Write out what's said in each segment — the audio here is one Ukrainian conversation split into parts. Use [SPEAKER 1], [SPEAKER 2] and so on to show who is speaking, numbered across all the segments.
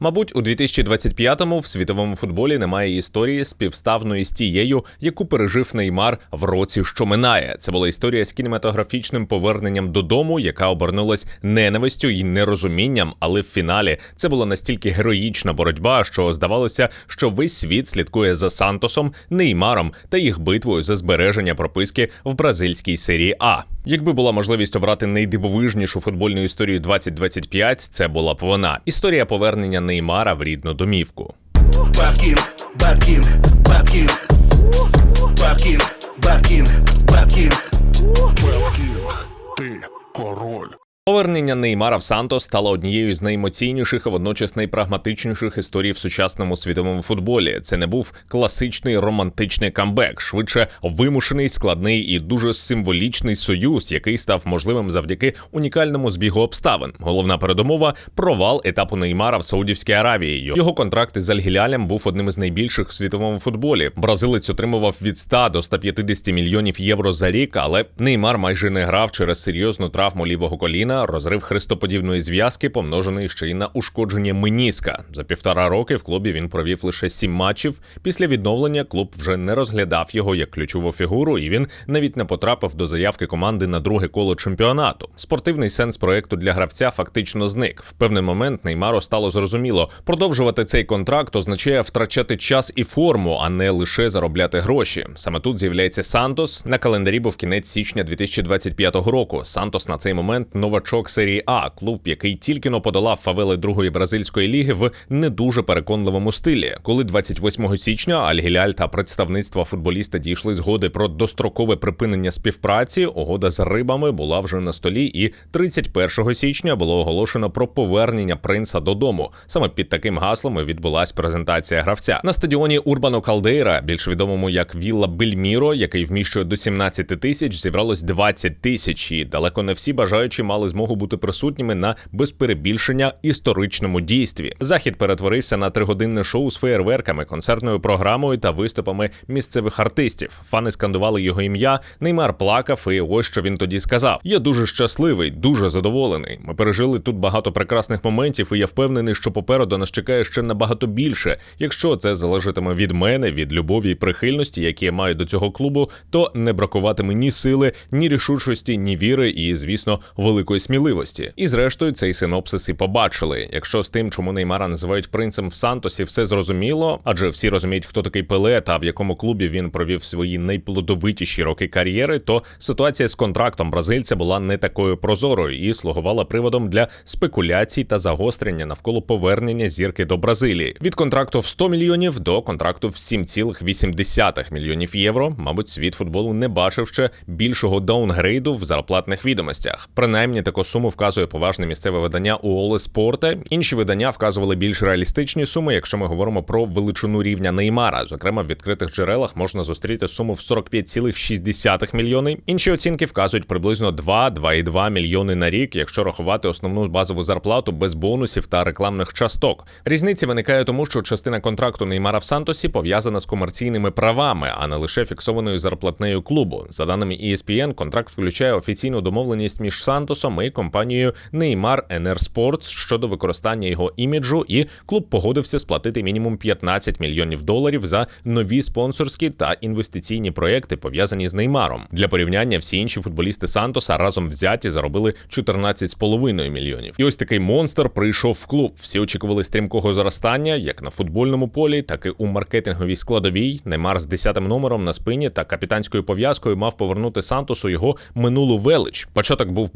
[SPEAKER 1] Мабуть, у 2025-му в світовому футболі немає історії співставної з тією, яку пережив Неймар в році, що минає. Це була історія з кінематографічним поверненням додому, яка обернулась ненавистю і нерозумінням. Але в фіналі це була настільки героїчна боротьба, що здавалося, що весь світ слідкує за Сантосом, Неймаром та їх битвою за збереження прописки в бразильській серії А. Якби була можливість обрати найдивовижнішу футбольну історію 2025, це була б вона. Історія повернення Неймара в рідну домівку.
[SPEAKER 2] Бэт Кинг, Бэт Кинг, Бэт Кинг. Бэт Кинг, Бэт Кинг, Бэт Кинг.
[SPEAKER 3] Бет Кінг, ти король.
[SPEAKER 1] Повернення Неймара в Сантос стало однією з найемоційніших водночас найпрагматичніших історій в сучасному світовому футболі. Це не був класичний романтичний камбек, швидше вимушений, складний і дуже символічний союз, який став можливим завдяки унікальному збігу обставин. Головна передумова провал етапу Неймара в Саудівській Аравії. Його контракт із Аль-Гілялем був одним із найбільших в світовому футболі. Бразилець отримував від 100 до 150 мільйонів євро за рік, але Неймар майже не грав через серйозну травму лівого коліна, розрив хрестоподібної зв'язки, помножений ще й на ушкодження меніска. За півтора роки в клубі він провів лише сім матчів. Після відновлення клуб вже не розглядав його як ключову фігуру, і він навіть не потрапив до заявки команди на друге коло чемпіонату. Спортивний сенс проекту для гравця фактично зник. В певний момент Неймару стало зрозуміло, продовжувати цей контракт означає втрачати час і форму, а не лише заробляти гроші. Саме тут з'являється Сантос. На календарі був кінець січня 2025 року. Сантос на цей момент новачок серії А, клуб, який тільки но подолав фавели другої бразильської ліги в не дуже переконливому стилі. Коли 28 січня Аль-Гіляль та представництво футболіста дійшли згоди про дострокове припинення співпраці, угода з рибами була вже на столі, і 31 січня було оголошено про повернення принца додому. Саме під таким гаслом і відбулась презентація гравця на стадіоні Урбано Калдейра, більш відомому як Вілла Бельміро, який вміщує до 17 тисяч, зібралось 20 тисяч, і далеко не всі бажаючі мали змогу бути присутніми на без перебільшення історичному дійстві. Захід перетворився на тригодинне шоу з феєрверками, концертною програмою та виступами місцевих артистів. Фани скандували його ім'я. Неймар плакав, і ось що він тоді сказав: Я дуже щасливий, дуже задоволений. Ми пережили тут багато прекрасних моментів, і я впевнений, що попереду нас чекає ще набагато більше. Якщо це залежатиме від мене, від любові і прихильності, які я маю до цього клубу, то не бракуватиме ні сили, ні рішучості, ні віри, і, звісно, великої сміливості. І зрештою цей синопсис і побачили. Якщо з тим, чому Неймара називають принцем в Сантосі, все зрозуміло, адже всі розуміють, хто такий Пеле та в якому клубі він провів свої найплодовитіші роки кар'єри, то ситуація з контрактом бразильця була не такою прозорою і слугувала приводом для спекуляцій та загострення навколо повернення зірки до Бразилії. Від контракту в 100 мільйонів до контракту в 7,8 мільйонів євро. Мабуть, світ футболу не бачив ще більшого даунгрейду в зарплатних відомостях. Принаймні таку суму вказує поважне місцеве видання Уоле Спорте. Інші видання вказували більш реалістичні суми, якщо ми говоримо про величину рівня Неймара. Зокрема, в відкритих джерелах можна зустріти суму в 45,6 мільйони. Інші оцінки вказують приблизно 2-2,2 мільйони на рік, якщо рахувати основну базову зарплату без бонусів та рекламних часток. Різниця виникає тому, що частина контракту Неймара в Сантосі пов'язана з комерційними правами, а не лише фіксованою зарплатнею клубу. За даними ESPN, контракт включає офіційну домовленість між Сантосом і компанією Neymar NR Sports щодо використання його іміджу, і клуб погодився сплатити мінімум 15 мільйонів доларів за нові спонсорські та інвестиційні проекти, пов'язані з Неймаром. Для порівняння всі інші футболісти Сантоса разом взяті заробили 14,5 мільйонів. І ось такий монстр прийшов в клуб. Всі очікували стрімкого зростання, як на футбольному полі, так і у маркетинговій складовій. Неймар з 10-м номером на спині та капітанською пов'язкою мав повернути Сантосу його минулу велич. Початок був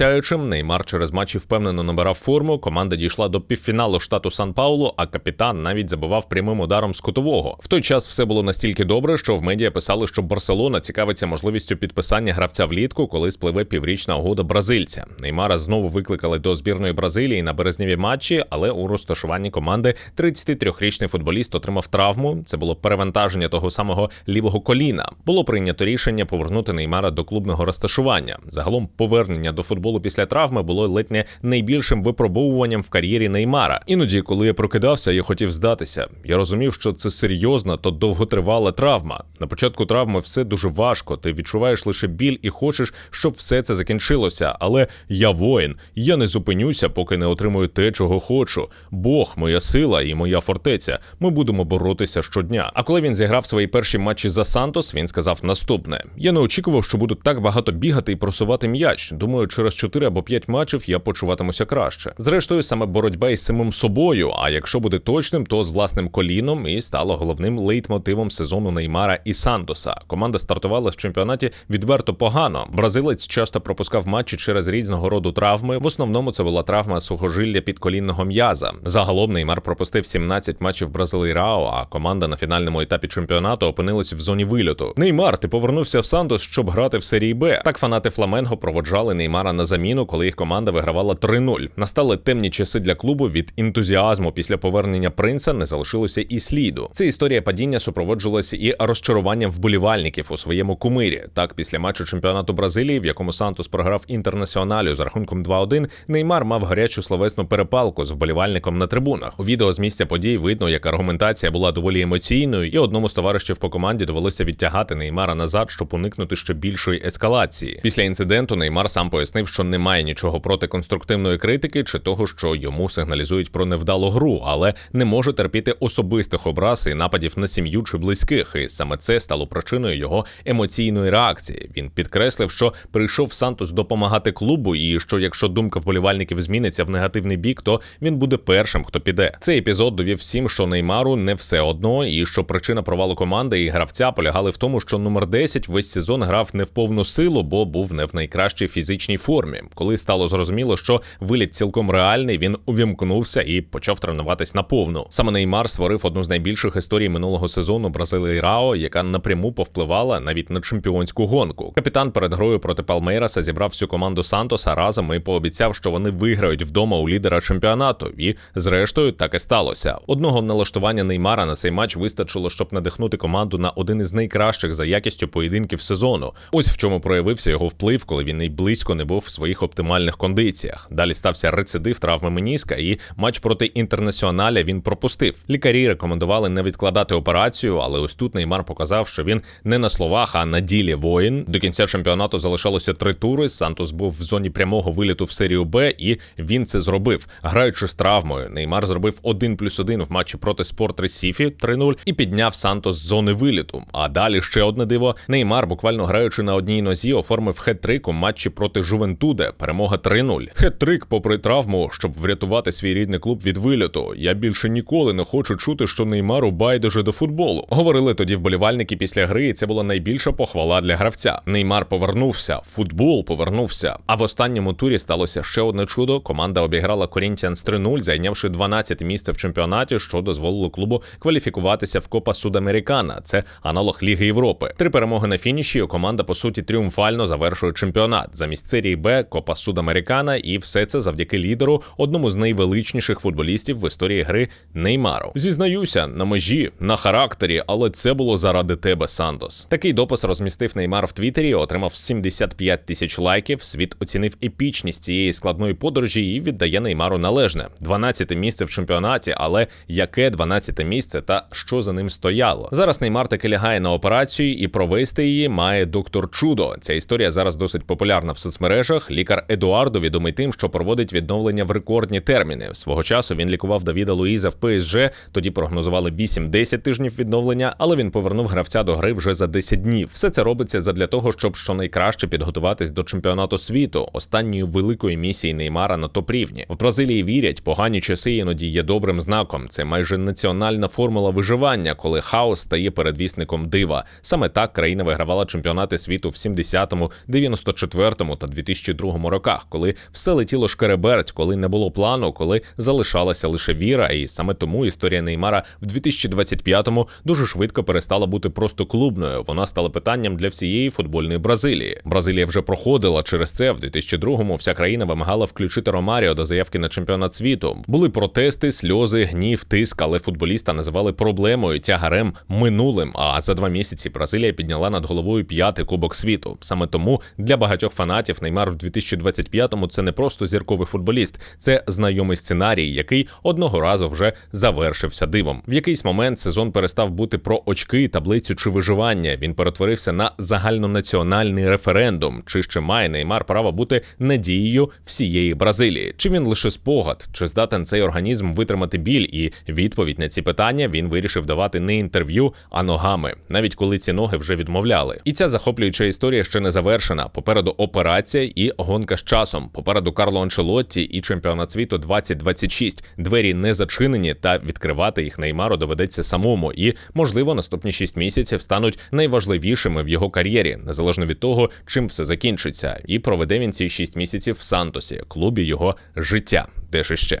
[SPEAKER 1] багатообіцяючим. Неймар через матчі впевнено набирав форму. Команда дійшла до півфіналу штату Сан Паулу, а капітан навіть забивав прямим ударом з кутового. В той час все було настільки добре, що в медіа писали, що Барселона цікавиться можливістю підписання гравця влітку, коли спливе піврічна угода бразильця. Неймара знову викликали до збірної Бразилії на березневі матчі, але у розташуванні команди 33-річний футболіст отримав травму. Це було перевантаження того самого лівого коліна. Було прийнято рішення повернути Неймара до клубного розташування. Загалом повернення до футболу футболу після травми було ледь не найбільшим випробовуванням в кар'єрі Неймара. Іноді, коли я прокидався, я хотів здатися. Я розумів, що це серйозна та довготривала травма. На початку травми все дуже важко. Ти відчуваєш лише біль і хочеш, щоб все це закінчилося. Але я воїн, я не зупинюся, поки не отримую те, чого хочу. Бог, моя сила і моя фортеця. Ми будемо боротися щодня. А коли він зіграв свої перші матчі за Сантос, він сказав наступне: я не очікував, що буду так багато бігати і просувати м'яч. Думаю, через 4 або 5 матчів я почуватимуся краще. Зрештою, саме боротьба із самим собою. А якщо бути точним, то з власним коліном і стало головним лейтмотивом сезону Неймара і Сантоса. Команда стартувала в чемпіонаті відверто погано. Бразилець часто пропускав матчі через різного роду травми. В основному це була травма сухожилля підколінного м'яза. Загалом Неймар пропустив 17 матчів Бразилейрао, а команда на фінальному етапі чемпіонату опинилась в зоні вильоту. Неймар, ти повернувся в Сантос, щоб грати в серії Б. Так фанати Фламенго проводжали Неймара на заміну, коли їх команда вигравала 3-0. Настали темні часи для клубу. Від ентузіазму після повернення принца не залишилося і сліду. Ця історія падіння супроводжувалася і розчаруванням вболівальників у своєму кумирі. Так, після матчу чемпіонату Бразилії, в якому Сантос програв інтернаціоналю з рахунком 2-1, Неймар мав гарячу словесну перепалку з вболівальником на трибунах. У відео з місця подій видно, як аргументація була доволі емоційною, і одному з товаришів по команді довелося відтягати Неймара назад, щоб уникнути ще більшої ескалації. Після інциденту Неймар сам пояснив, що немає нічого проти конструктивної критики чи того, що йому сигналізують про невдалу гру, але не може терпіти особистих образ і нападів на сім'ю чи близьких. І саме це стало причиною його емоційної реакції. Він підкреслив, що прийшов Сантос допомагати клубу, і що якщо думка вболівальників зміниться в негативний бік, то він буде першим, хто піде. Цей епізод довів всім, що Неймару не все одно, і що причина провалу команди і гравця полягали в тому, що номер 10 весь сезон грав не в повну силу, бо був не в найкращій фізичній формі. Коли стало зрозуміло, що виліт цілком реальний, він увімкнувся і почав тренуватись на повну. Саме Неймар створив одну з найбільших історій минулого сезону Бразилії Рао, яка напряму повпливала навіть на чемпіонську гонку. Капітан перед грою проти Палмейраса зібрав всю команду Сантоса разом і пообіцяв, що вони виграють вдома у лідера чемпіонату. І зрештою так і сталося. Одного налаштування Неймара на цей матч вистачило, щоб надихнути команду на один із найкращих за якістю поєдинків сезону. Ось в чому проявився його вплив, коли він і близько не був в своїх оптимальних кондиціях. Далі стався рецидив травми меніска, і матч проти інтернаціоналя він пропустив. Лікарі рекомендували не відкладати операцію, але ось тут Неймар показав, що він не на словах, а на ділі воїн. До кінця чемпіонату залишалося три тури. Сантос був в зоні прямого виліту в серію Б, і він це зробив. Граючи з травмою, Неймар зробив 1 плюс 1 в матчі проти Спорт Ресіфі 3-0 і підняв Сантос з зони виліту. А далі ще одне диво. Неймар, буквально граючи на одній нозі, оформив хет-трик у матчі проти Жувентуде. Перемога 3-0. Хет-трик, попри травму, щоб врятувати свій рідний клуб від виліту. Я більше ніколи не хочу чути, що Неймару байдуже до футболу. Говорили тоді вболівальники після гри, і це була найбільша похвала для гравця. Неймар повернувся, футбол повернувся. А в останньому турі сталося ще одне чудо. Команда обіграла Корінтіанс 3-0, зайнявши 12 місце в чемпіонаті, що дозволило клубу кваліфікуватися в Копа Судамерикана. Це аналог Ліги Європи. Три перемоги на фініші. Команда по суті тріумфально завершує чемпіонат. Замість серії Б Копа Судамерикана, і все це завдяки лідеру, одному з найвеличніших футболістів в історії гри Неймару. Зізнаюся, на межі, на характері, але це було заради тебе, Сантос. Такий допис розмістив Неймар в Твіттері, отримав 75 тисяч лайків. Світ оцінив епічність цієї складної подорожі і віддає Неймару належне. 12 місце в чемпіонаті, але яке 12 місце та що за ним стояло? Зараз Неймар таки лягає на операцію і провести її має доктор Чудо. Ця історія зараз досить популярна в соцмережах. Лікар Едуардо відомий тим, що проводить відновлення в рекордні терміни. Свого часу він лікував Давіда Луїза в ПСЖ. Тоді прогнозували 8-10 тижнів відновлення, але він повернув гравця до гри вже за 10 днів. Все це робиться задля того, щоб щонайкраще підготуватись до чемпіонату світу, останньої великої місії Неймара на топ рівні. В Бразилії вірять, погані часи іноді є добрим знаком. Це майже національна формула виживання, коли хаос стає передвісником дива. Саме так країна вигравала чемпіонати світу в 70-му, 94-му та 2002 роках, коли все летіло шкереберть, коли не було плану, коли залишалася лише віра. І саме тому історія Неймара в 2025-му дуже швидко перестала бути просто клубною. Вона стала питанням для всієї футбольної Бразилії. Бразилія вже проходила через це. В 2002-му вся країна вимагала включити Ромаріо до заявки на чемпіонат світу. Були протести, сльози, гнів, тиск, але футболіста називали проблемою, тягарем минулим. А за два місяці Бразилія підняла над головою п'ятий кубок світу. Саме тому для багатьох фанатів Неймар в 2025-му це не просто зірковий футболіст, це знайомий сценарій, який одного разу вже завершився дивом. В якийсь момент сезон перестав бути про очки, таблицю чи виживання. Він перетворився на загальнонаціональний референдум. Чи ще має Неймар право бути надією всієї Бразилії? Чи він лише спогад? Чи здатен цей організм витримати біль? І відповідь на ці питання він вирішив давати не інтерв'ю, а ногами, навіть коли ці ноги вже відмовляли. І ця захоплююча історія ще не завершена. Попереду операція гонка з часом. Попереду Карло Анчелотті і чемпіонат світу 2026. Двері не зачинені, та відкривати їх Неймару доведеться самому. І можливо наступні 6 місяців стануть найважливішими в його кар'єрі, незалежно від того, чим все закінчиться. І проведе він ці 6 місяців в Сантосі, клубі його життя. Де ж іще.